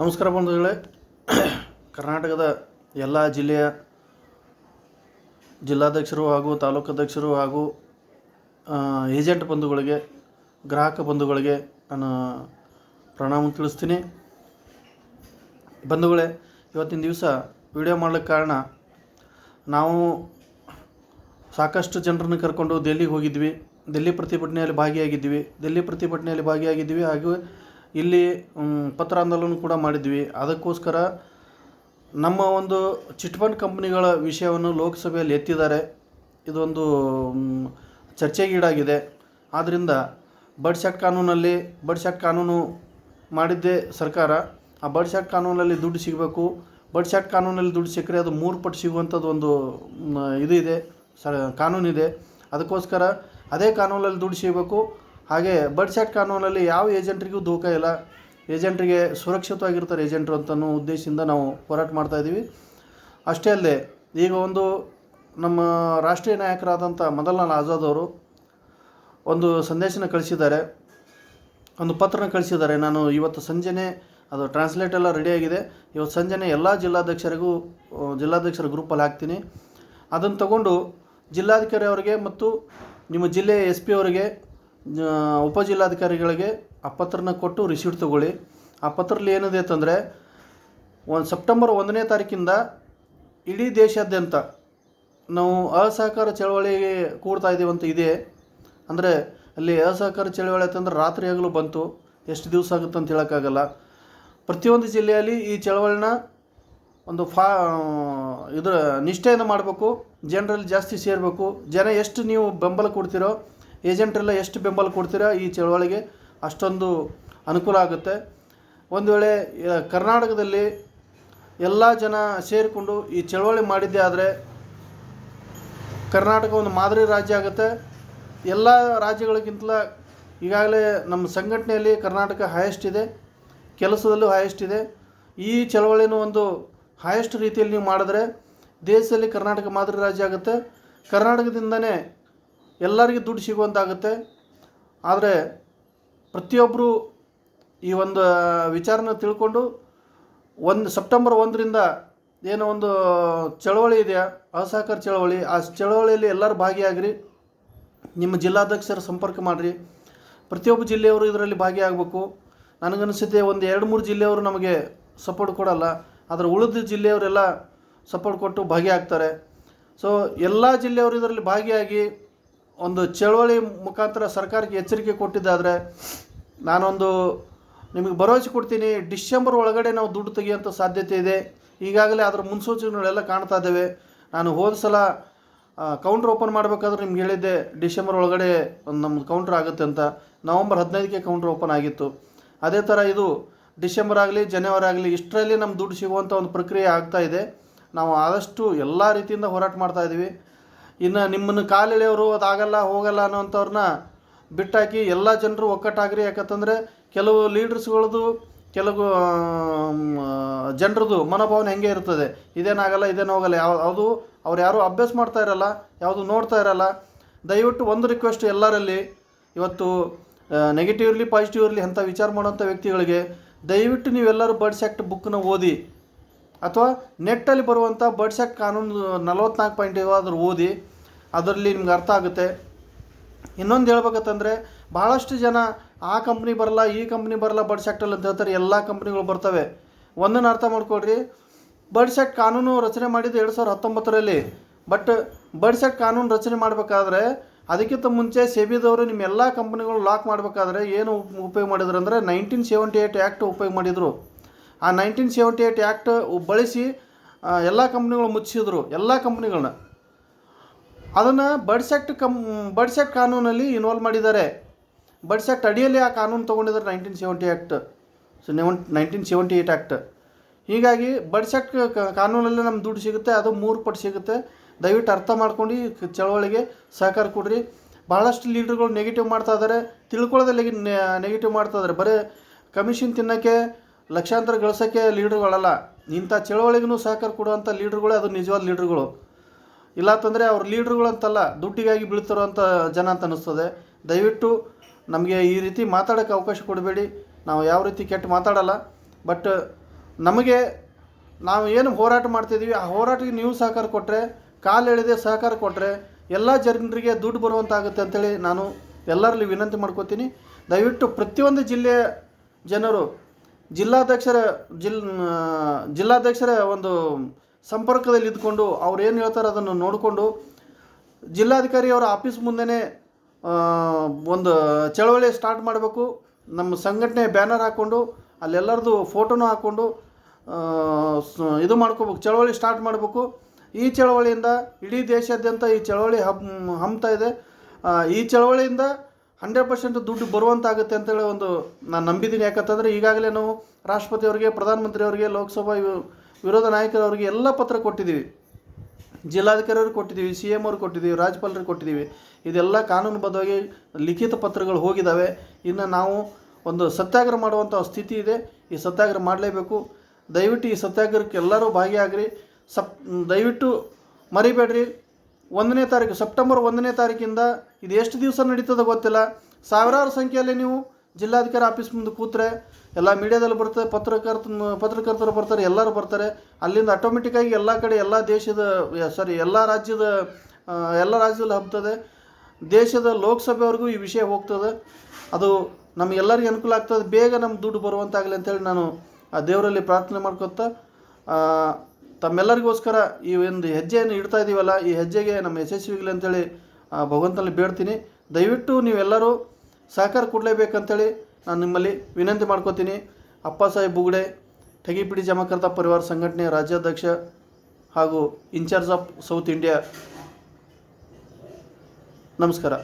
ನಮಸ್ಕಾರ ಬಂಧುಗಳೇ. ಕರ್ನಾಟಕದ ಎಲ್ಲ ಜಿಲ್ಲೆಯ ಜಿಲ್ಲಾಧ್ಯಕ್ಷರು ಹಾಗೂ ತಾಲೂಕಾಧ್ಯಕ್ಷರು ಹಾಗೂ ಏಜೆಂಟ್ ಬಂಧುಗಳಿಗೆ, ಗ್ರಾಹಕ ಬಂಧುಗಳಿಗೆ ನಾನು ಪ್ರಣಾಮ ತಿಳಿಸ್ತೀನಿ. ಬಂಧುಗಳೇ, ಇವತ್ತಿನ ದಿವಸ ವಿಡಿಯೋ ಮಾಡ್ಲಿಕ್ಕೆ ಕಾರಣ ನಾವು ಸಾಕಷ್ಟು ಜನರನ್ನು ಕರ್ಕೊಂಡು ದೆಲ್ಲಿಗೆ ಹೋಗಿದ್ವಿ. ದೆಲ್ಲಿ ಪ್ರತಿಭಟನೆಯಲ್ಲಿ ಭಾಗಿಯಾಗಿದ್ವಿ. ದೆಲ್ಲಿ ಪ್ರತಿಭಟನೆಯಲ್ಲಿ ಭಾಗಿಯಾಗಿದ್ವಿ. ಹಾಗೂ ಇಲ್ಲಿ ಪತ್ರ ಆಂದೋಲನ ಕೂಡ ಮಾಡಿದ್ವಿ. ಅದಕ್ಕೋಸ್ಕರ ನಮ್ಮ ಒಂದು ಚಿಟ್ ಫಂಡ್ ಕಂಪ್ನಿಗಳ ವಿಷಯವನ್ನು ಲೋಕಸಭೆಯಲ್ಲಿ ಎತ್ತಿದ್ದಾರೆ. ಇದೊಂದು ಚರ್ಚೆಗೀಡಾಗಿದೆ ಆದ್ದರಿಂದ ಬಡ್ ಶಾಟ್ ಕಾನೂನಲ್ಲಿ, ಬಡ್ ಶಾಟ್ ಕಾನೂನು ಮಾಡಿದ್ದೇ ಸರ್ಕಾರ. ಆ ಬಡ್ ಶಾಟ್ ಕಾನೂನಲ್ಲಿ ದುಡ್ಡು ಸಿಗಬೇಕು. ಬಡ್ ಶಾಟ್ ಕಾನೂನಲ್ಲಿ ದುಡ್ಡು ಸಿಕ್ಕರೆ ಅದು ಮೂರು ಪಟ್ಟು ಸಿಗುವಂಥದ್ದು ಒಂದು ಇದು ಇದೆ. ಸ, ಕಾನೂನಿದೆ. ಅದಕ್ಕೋಸ್ಕರ ಅದೇ ಕಾನೂನಲ್ಲಿ ದುಡ್ಡು ಸಿಗಬೇಕು. ಹಾಗೆ ಬರ್ಡ್ ಶಾಟ್ ಕಾನೂನಲ್ಲಿ ಯಾವ ಏಜೆಂಟ್ರಿಗೂ ದೂಕ ಇಲ್ಲ. ಏಜೆಂಟ್ರಿಗೆ ಸುರಕ್ಷಿತವಾಗಿರ್ತಾರೆ ಏಜೆಂಟ್ರು ಅಂತನೋ ಉದ್ದೇಶದಿಂದ ನಾವು ಹೋರಾಟ ಮಾಡ್ತಾ ಇದ್ದೀವಿ. ಅಷ್ಟೇ ಅಲ್ಲದೆ, ಈಗ ಒಂದು ನಮ್ಮ ರಾಷ್ಟ್ರೀಯ ನಾಯಕರಾದಂಥ ಮದನ್ಲಾಲ್ ಆಜಾದ್ ಅವರು ಒಂದು ಸಂದೇಶನ ಕಳಿಸಿದ್ದಾರೆ. ಒಂದು ಪತ್ರನ ಕಳಿಸಿದ್ದಾರೆ. ನಾನು ಇವತ್ತು ಸಂಜೆನೇ ಅದು ಟ್ರಾನ್ಸ್ಲೇಟ್ ಎಲ್ಲ ರೆಡಿಯಾಗಿದೆ ಇವತ್ತು ಸಂಜೆನೇ ಎಲ್ಲ ಜಿಲ್ಲಾಧ್ಯಕ್ಷರಿಗೂ, ಜಿಲ್ಲಾಧ್ಯಕ್ಷರ ಗ್ರೂಪಲ್ಲಿ ಹಾಕ್ತೀನಿ. ಅದನ್ನು ತಗೊಂಡು ಜಿಲ್ಲಾಧಿಕಾರಿ ಅವರಿಗೆ ಮತ್ತು ನಿಮ್ಮ ಜಿಲ್ಲೆಯ ಎಸ್ ಪಿ ಅವರಿಗೆ ಉಪಜಿಲ್ಲಾಧಿಕಾರಿಗಳಿಗೆ ಆ ಪತ್ರನ ಕೊಟ್ಟು ರಿಸೀಟ್ ತೊಗೊಳ್ಳಿ. ಆ ಪತ್ರದಲ್ಲಿ ಏನಿದೆ ಅಂತಂದರೆ, ಒಂದು ಸೆಪ್ಟೆಂಬರ್ ಒಂದನೇ ತಾರೀಕಿಂದ ಇಡೀ ದೇಶಾದ್ಯಂತ ನಾವು ಅಸಹಕಾರ ಚಳವಳಿ ಕೂಡ್ತಾ ಇದ್ದೀವಿ ಅಂತ ಇದೆ. ಅಂದರೆ ಅಲ್ಲಿ ಅಸಹಕಾರ ಚಳವಳಿ ಅಂತಂದ್ರೆ ರಾತ್ರಿ ಆಗಲು ಬಂತು, ಎಷ್ಟು ದಿವಸ ಆಗುತ್ತೆ ಅಂತ ಹೇಳೋಕ್ಕಾಗಲ್ಲ. ಪ್ರತಿಯೊಂದು ಜಿಲ್ಲೆಯಲ್ಲಿ ಈ ಚಳವಳಿನ ಒಂದು ಫಾ ಇದರ ನಿಷ್ಠೆಯನ್ನು ಮಾಡಬೇಕು, ಜನರಲ್ಲಿ ಜಾಸ್ತಿ ಸೇರಬೇಕು, ಜನ ಎಷ್ಟು ನೀವು ಬೆಂಬಲ ಕೊಡ್ತೀರೋ ಏಜೆಂಟ್ರೆಲ್ಲ ಎಷ್ಟು ಬೆಂಬಲ ಕೊಡ್ತೀರಾ ಈ ಚಳವಳಿಗೆ? ಅಷ್ಟೊಂದು ಅನುಕೂಲ ಆಗುತ್ತೆ. ಒಂದು ವೇಳೆ ಕರ್ನಾಟಕದಲ್ಲಿ ಎಲ್ಲ ಜನ ಸೇರಿಕೊಂಡು ಈ ಚಳವಳಿ ಮಾಡಿದ್ದೇ ಆದರೆ ಕರ್ನಾಟಕ ಒಂದು ಮಾದರಿ ರಾಜ್ಯ ಆಗುತ್ತೆ. ಎಲ್ಲ ರಾಜ್ಯಗಳಿಗಿಂತಲೂ ಈಗಾಗಲೇ ನಮ್ಮ ಸಂಘಟನೆಯಲ್ಲಿ ಕರ್ನಾಟಕ ಹೈಯೆಸ್ಟ್ ಇದೆ. ಕೆಲಸದಲ್ಲೂ ಹೈಯೆಸ್ಟ್ ಇದೆ. ಈ ಚಳವಳಿನೂ ಒಂದು ಹೈಯೆಸ್ಟ್ ರೀತಿಯಲ್ಲಿ ನೀವು ಮಾಡಿದ್ರೆ ದೇಶದಲ್ಲಿ ಕರ್ನಾಟಕ ಮಾದರಿ ರಾಜ್ಯ ಆಗುತ್ತೆ. ಕರ್ನಾಟಕದಿಂದನೇ ಎಲ್ಲರಿಗೂ ದುಡ್ಡು ಸಿಗುವಂತಾಗುತ್ತೆ. ಆದರೆ ಪ್ರತಿಯೊಬ್ಬರು ಈ ಒಂದು ವಿಚಾರನ ತಿಳ್ಕೊಂಡು ಒಂದು ಸೆಪ್ಟೆಂಬರ್ ಒಂದರಿಂದ ಏನೋ ಒಂದು ಚಳವಳಿ ಇದೆಯಾ? ಅಸಹಕಾರ ಚಳವಳಿ. ಆ ಚಳವಳಿಯಲ್ಲಿ ಎಲ್ಲರೂ ಭಾಗಿಯಾಗ್ರಿ. ನಿಮ್ಮ ಜಿಲ್ಲಾಧ್ಯಕ್ಷರ ಸಂಪರ್ಕ ಮಾಡಿರಿ. ಪ್ರತಿಯೊಬ್ಬ ಜಿಲ್ಲೆಯವರು ಇದರಲ್ಲಿ ಭಾಗಿಯಾಗಬೇಕು. ನನಗನ್ನಿಸುತ್ತೆ ಒಂದು ಎರಡು ಮೂರು ಜಿಲ್ಲೆಯವರು ನಮಗೆ ಸಪೋರ್ಟ್ ಕೊಡಲ್ಲ. ಆದರೆ ಉಳಿದ ಜಿಲ್ಲೆಯವರೆಲ್ಲ ಸಪೋರ್ಟ್ ಕೊಟ್ಟು ಭಾಗಿಯಾಗ್ತಾರೆ. ಸೊ ಎಲ್ಲ ಜಿಲ್ಲೆಯವರು ಇದರಲ್ಲಿ ಭಾಗಿಯಾಗಿ ಒಂದು ಚಳವಳಿ ಮುಖಾಂತರ ಸರ್ಕಾರಕ್ಕೆ ಎಚ್ಚರಿಕೆ ಕೊಟ್ಟಿದ್ದಾದರೆ ನಾನೊಂದು ನಿಮಗೆ ಭರವಸೆ ಕೊಡ್ತೀನಿ, ಡಿಸೆಂಬರ್ ಒಳಗಡೆ ನಾವು ದುಡ್ಡು ತೆಗೆಯುವಂಥ ಸಾಧ್ಯತೆ ಇದೆ. ಈಗಾಗಲೇ ಅದರ ಮುನ್ಸೂಚನೆಗಳೆಲ್ಲ ಕಾಣ್ತಾ ಇದ್ದಾವೆ. ನಾನು ಹೋದ ಸಲ ಕೌಂಟ್ರ್ ಓಪನ್ ಮಾಡಬೇಕಾದ್ರೆ ನಿಮ್ಗೆ ಹೇಳಿದ್ದೆ, ಡಿಸೆಂಬರ್ ಒಳಗಡೆ ಒಂದು ನಮ್ಮದು ಕೌಂಟ್ರ್ ಆಗುತ್ತೆ ಅಂತ. ನವಂಬರ್ ಹದಿನೈದಕ್ಕೆ ಕೌಂಟ್ರ್ ಓಪನ್ ಆಗಿತ್ತು. ಅದೇ ಥರ ಇದು ಡಿಸೆಂಬರ್ ಆಗಲಿ, ಜನವರಿ ಆಗಲಿ, ಇಷ್ಟರಲ್ಲಿ ನಮ್ಮ ದುಡ್ಡು ಸಿಗುವಂಥ ಒಂದು ಪ್ರಕ್ರಿಯೆ ಆಗ್ತಾ ಇದೆ. ನಾವು ಆದಷ್ಟು ಎಲ್ಲ ರೀತಿಯಿಂದ ಹೋರಾಟ ಮಾಡ್ತಾ ಇದ್ದೀವಿ. ಇನ್ನು ನಿಮ್ಮನ್ನು ಕಾಲೆಳೆಯವರು ಅದಾಗಲ್ಲ, ಹೋಗಲ್ಲ ಅನ್ನೋಂಥವ್ರನ್ನ ಬಿಟ್ಟಾಕಿ ಎಲ್ಲ ಜನರು ಒಕ್ಕಟ್ಟಾಗ್ರಿ. ಯಾಕಂತಂದರೆ ಕೆಲವು ಲೀಡರ್ಸ್ಗಳದ್ದು, ಕೆಲವು ಜನರದು ಮನೋಭಾವನೆ ಹೆಂಗೆ ಇರ್ತದೆ? ಇದೇನಾಗಲ್ಲ ಇದೇನು ಹೋಗಲ್ಲ ಯಾವ, ಅದು ಅವ್ರು ಯಾರೂ ಅಭ್ಯಾಸ ಮಾಡ್ತಾ ಇರಲ್ಲ, ಯಾವುದು ನೋಡ್ತಾ ಇರಲ್ಲ. ದಯವಿಟ್ಟು ಒಂದು ರಿಕ್ವೆಸ್ಟ್ ಎಲ್ಲರಲ್ಲಿ, ಇವತ್ತು ನೆಗೆಟಿವ್ ಇರಲಿ ಪಾಸಿಟಿವ್ ಇರಲಿ ಅಂತ ವಿಚಾರ ಮಾಡೋಂಥ ವ್ಯಕ್ತಿಗಳಿಗೆ, ದಯವಿಟ್ಟು ನೀವೆಲ್ಲರೂ ಬರ್ಡ್ಸ್ ಆ್ಯಕ್ಟ್ ಬುಕ್ಕನ್ನ ಓದಿ ಅಥವಾ ನೆಟ್ಟಲ್ಲಿ ಬರುವಂಥ ಬರ್ಡ್ಸ್ ಆ್ಯಕ್ಟ್ ಕಾನೂನು ನಲವತ್ನಾಲ್ಕು ಪಾಯಿಂಟ್ ಇವಾದರೂ ಓದಿ ಅದರಲ್ಲಿ ನಿಮ್ಗೆ ಅರ್ಥ ಆಗುತ್ತೆ. ಇನ್ನೊಂದು ಹೇಳ್ಬೇಕಂತಂದರೆ ಭಾಳಷ್ಟು ಜನ ಆ ಕಂಪ್ನಿ ಬರಲ್ಲ, ಈ ಕಂಪ್ನಿ ಬರಲ್ಲ ಬರ್ಡ್ಸ್ ಆ್ಯಕ್ಟಲ್ಲಿ ಅಂತ ಹೇಳ್ತಾರೆ. ಎಲ್ಲ ಕಂಪ್ನಿಗಳು ಬರ್ತವೆ. ಒಂದನ್ನು ಅರ್ಥ ಮಾಡ್ಕೊಳ್ರಿ. ಬರ್ಡ್ಸ್ ಆ್ಯಕ್ಟ್ ಕಾನೂನು ರಚನೆ ಮಾಡಿದ್ದು ಎರಡು ಸಾವಿರದ ಹತ್ತೊಂಬತ್ತರಲ್ಲಿ. ಬಟ್ ಬರ್ಡ್ಸ್ ಆ್ಯಕ್ಟ್ ಕಾನೂನು ರಚನೆ ಮಾಡಬೇಕಾದ್ರೆ ಅದಕ್ಕಿಂತ ಮುಂಚೆ ಸೆಬಿದವರು ನಿಮ್ಮ ಎಲ್ಲ ಕಂಪ್ನಿಗಳು ಲಾಕ್ ಮಾಡಬೇಕಾದ್ರೆ ಏನು ಉಪಯೋಗ ಮಾಡಿದ್ರು ಅಂದರೆ ನೈನ್ಟೀನ್ ಸೆವೆಂಟಿ ಏಯ್ಟ್ ಆ್ಯಕ್ಟ್ ಉಪಯೋಗ ಮಾಡಿದರು. ಆ ನೈನ್ಟೀನ್ ಸೆವೆಂಟಿ ಏಯ್ಟ್ ಆ್ಯಕ್ಟ್ ಬಳಸಿ ಎಲ್ಲ ಕಂಪ್ನಿಗಳು ಮುಚ್ಚಿದ್ರು, ಎಲ್ಲ ಕಂಪ್ನಿಗಳನ್ನ ಅದನ್ನು ಬರ್ಡ್ಸ್ ಆ್ಯಕ್ಟ್ ಕಮ್ ಆ್ಯಕ್ಟ್ ಕಾನೂನಲ್ಲಿ ಇನ್ವಾಲ್ವ್ ಮಾಡಿದ್ದಾರೆ. ಬರ್ಡ್ಸ್ ಆ್ಯಕ್ಟ್ ಅಡಿಯಲ್ಲಿ ಆ ಕಾನೂನು ತೊಗೊಂಡಿದ್ದಾರೆ ನೈನ್ಟೀನ್ ಸೆವೆಂಟಿ ಆ್ಯಕ್ಟ್ ಸೊ ನೆವನ್ ನೈನ್ಟೀನ್ ಸೆವೆಂಟಿ ಏಯ್ಟ್ ಆ್ಯಕ್ಟ್ ಹೀಗಾಗಿ ಬರ್ಡ್ಸ್ ಆ್ಯಕ್ಟ್ ಕಾನೂನಲ್ಲಿ ನಮ್ಮ ದುಡ್ಡು ಸಿಗುತ್ತೆ, ಅದು ಮೂರು ಪಟ್ಟು ಸಿಗುತ್ತೆ. ದಯವಿಟ್ಟು ಅರ್ಥ ಮಾಡ್ಕೊಂಡು ಚಳವಳಿಗೆ ಸಹಕಾರ ಕೊಡ್ರಿ. ಭಾಳಷ್ಟು ಲೀಡ್ರ್ಗಳು ನೆಗೆಟಿವ್ ಮಾಡ್ತಾ ಇದ್ದಾರೆ. ತಿಳ್ಕೊಳ್ಳೋದೇ ನೆಗೆಟಿವ್ ಮಾಡ್ತಾ ಇದ್ದಾರೆ. ಬರೀ ಕಮಿಷನ್ ತಿನ್ನೋಕ್ಕೆ ಲಕ್ಷಾಂತರ ಗಳಿಸೋಕ್ಕೆ ಲೀಡ್ರ್ಗಳಲ್ಲ. ಇಂಥ ಚಳವಳಿಗೂ ಸಹಕಾರ ಕೊಡುವಂಥ ಲೀಡ್ರ್ಗಳೇ ಅದು ನಿಜವಾದ ಲೀಡ್ರ್ಗಳು. ಇಲ್ಲ ಅಂತಂದರೆ ಅವ್ರ ಲೀಡ್ರುಗಳು ಅಂತಲ್ಲ ದುಡ್ಡಿಗಾಗಿ ಬೀಳ್ತಿರೋವಂಥ ಜನ ಅಂತ ಅನ್ನಿಸ್ತದೆ. ದಯವಿಟ್ಟು ನಮಗೆ ಈ ರೀತಿ ಮಾತಾಡೋಕ್ಕೆ ಅವಕಾಶ ಕೊಡಬೇಡಿ. ನಾವು ಯಾವ ರೀತಿ ಕೆಟ್ಟ ಮಾತಾಡಲ್ಲ. ಬಟ್ ನಮಗೆ ನಾವು ಏನು ಹೋರಾಟ ಮಾಡ್ತಿದ್ದೀವಿ, ಆ ಹೋರಾಟಕ್ಕೆ ನೀವು ಸಹಕಾರ ಕೊಟ್ಟರೆ ಕಾಲು ಎಳೆದೇ ಸಹಕಾರ ಕೊಟ್ಟರೆ ಎಲ್ಲ ಜನರಿಗೆ ದುಡ್ಡು ಬರುವಂತಾಗುತ್ತೆ ಅಂತೇಳಿ ನಾನು ಎಲ್ಲರಲ್ಲಿ ವಿನಂತಿ ಮಾಡ್ಕೋತೀನಿ. ದಯವಿಟ್ಟು ಪ್ರತಿಯೊಂದು ಜಿಲ್ಲೆಯ ಜನರು ಜಿಲ್ಲಾಧ್ಯಕ್ಷರ ಜಿಲ್ ಜಿಲ್ಲಾಧ್ಯಕ್ಷರ ಒಂದು ಸಂಪರ್ಕದಲ್ಲಿ ಇದ್ಕೊಂಡು ಅವ್ರು ಏನು ಹೇಳ್ತಾರೆ ಅದನ್ನು ನೋಡಿಕೊಂಡು ಜಿಲ್ಲಾಧಿಕಾರಿಯವರ ಆಫೀಸ್ ಮುಂದೆನೇ ಒಂದು ಚಳವಳಿ ಸ್ಟಾರ್ಟ್ ಮಾಡಬೇಕು. ನಮ್ಮ ಸಂಘಟನೆ ಬ್ಯಾನರ್ ಹಾಕ್ಕೊಂಡು ಅಲ್ಲೆಲ್ಲರದು ಫೋಟೋನೂ ಹಾಕ್ಕೊಂಡು ಇದು ಮಾಡ್ಕೋಬೇಕು, ಚಳವಳಿ ಸ್ಟಾರ್ಟ್ ಮಾಡಬೇಕು. ಈ ಚಳವಳಿಯಿಂದ ಇಡೀ ದೇಶಾದ್ಯಂತ ಈ ಚಳವಳಿ ಹಮ್ ಹಮ್ತಾ ಇದೆ. ಈ ಚಳವಳಿಯಿಂದ ಹಂಡ್ರೆಡ್ ಪರ್ಸೆಂಟ್ ದುಡ್ಡು ಬರುವಂತಾಗುತ್ತೆ ಅಂತೇಳಿ ಒಂದು ನಾನು ನಂಬಿದ್ದೀನಿ. ಯಾಕಂತಂದರೆ ಈಗಾಗಲೇ ನಾವು ರಾಷ್ಟ್ರಪತಿ ಅವರಿಗೆ ಪ್ರಧಾನಮಂತ್ರಿ ಅವರಿಗೆ ಲೋಕಸಭಾ ವಿರೋಧ ನಾಯಕರವರಿಗೆ ಎಲ್ಲ ಪತ್ರ ಕೊಟ್ಟಿದ್ದೀವಿ. ಜಿಲ್ಲಾಧಿಕಾರಿಯವ್ರಿಗೆ ಕೊಟ್ಟಿದ್ದೀವಿ, ಸಿ ಎಂ ಅವ್ರಿಗೆ ಕೊಟ್ಟಿದ್ದೀವಿ ರಾಜ್ಯಪಾಲರಿಗೆ ಕೊಟ್ಟಿದ್ದೀವಿ. ಇದೆಲ್ಲ ಕಾನೂನುಬದ್ಧವಾಗಿ ಲಿಖಿತ ಪತ್ರಗಳು ಹೋಗಿದ್ದಾವೆ. ಇನ್ನು ನಾವು ಒಂದು ಸತ್ಯಾಗ್ರಹ ಮಾಡುವಂಥ ಸ್ಥಿತಿ ಇದೆ. ಈ ಸತ್ಯಾಗ್ರಹ ಮಾಡಲೇಬೇಕು. ದಯವಿಟ್ಟು ಈ ಸತ್ಯಾಗ್ರಹಕ್ಕೆ ಎಲ್ಲರೂ ಭಾಗಿಯಾಗ್ರಿ. ಸಪ್, ದಯವಿಟ್ಟು ಮರಿಬೇಡ್ರಿ. ಒಂದನೇ ತಾರೀಕು, ಸೆಪ್ಟೆಂಬರ್ ಒಂದನೇ ತಾರೀಕಿಂದ ಇದು ಎಷ್ಟು ದಿವಸ ನಡೀತದೆ ಗೊತ್ತಿಲ್ಲ. ಸಾವಿರಾರು ಸಂಖ್ಯೆಯಲ್ಲಿ ನೀವು ಜಿಲ್ಲಾಧಿಕಾರಿ ಆಫೀಸ್ ಮುಂದೆ ಕೂತ್ರೆ ಎಲ್ಲ ಮೀಡಿಯಾದಲ್ಲಿ ಬರ್ತದೆ ಪತ್ರಕರ್ತ ಪತ್ರಕರ್ತರು ಬರ್ತಾರೆ, ಎಲ್ಲರೂ ಬರ್ತಾರೆ. ಅಲ್ಲಿಂದ ಆಟೋಮೆಟಿಕ್ಕಾಗಿ ಎಲ್ಲ ಕಡೆ ಎಲ್ಲ ದೇಶದ ಸಾರಿ ಎಲ್ಲ ರಾಜ್ಯದ ಎಲ್ಲ ರಾಜ್ಯದಲ್ಲಿ ಹಬ್ತದೆ. ದೇಶದ ಲೋಕಸಭೆವರೆಗೂ ಈ ವಿಷಯ ಹೋಗ್ತದೆ. ಅದು ನಮಗೆಲ್ಲರಿಗೂ ಅನುಕೂಲ ಆಗ್ತದೆ. ಬೇಗ ನಮ್ಮ ದುಡ್ಡು ಬರುವಂತಾಗಲಿ ಅಂತೇಳಿ ನಾನು ಆ ದೇವರಲ್ಲಿ ಪ್ರಾರ್ಥನೆ ಮಾಡ್ಕೊತಾ ತಮ್ಮೆಲ್ಲರಿಗೋಸ್ಕರ ಈ ಒಂದು ಹೆಜ್ಜೆಯನ್ನು ಇಡ್ತಾ ಇದ್ದೀವಲ್ಲ ಈ ಹೆಜ್ಜೆಗೆ ನಮ್ಮ ಯಶಸ್ವಿಗಲಿ ಅಂತೇಳಿ ಭಗವಂತನಲ್ಲಿ ಬೇಡ್ತೀನಿ. ದಯವಿಟ್ಟು ನೀವೆಲ್ಲರೂ ಸಹಕಾರ ಕೊಡಲೇಬೇಕಂತೇಳಿ ನಾನು ನಿಮ್ಮಲ್ಲಿ ವಿನಂತಿ ಮಾಡ್ಕೋತೀನಿ. ಅಪ್ಪ ಸಾಹೇಬ್ ಬುಗ್ಡೆ ಠಗಿಪಿಡಿ ಜಮಾಕರ್ತ ಪರಿವಾರ ಸಂಘಟನೆ ರಾಜ್ಯಾಧ್ಯಕ್ಷ ಹಾಗೂ ಇನ್ಚಾರ್ಜ್ ಆಫ್ ಸೌತ್ ಇಂಡಿಯಾ. ನಮಸ್ಕಾರ.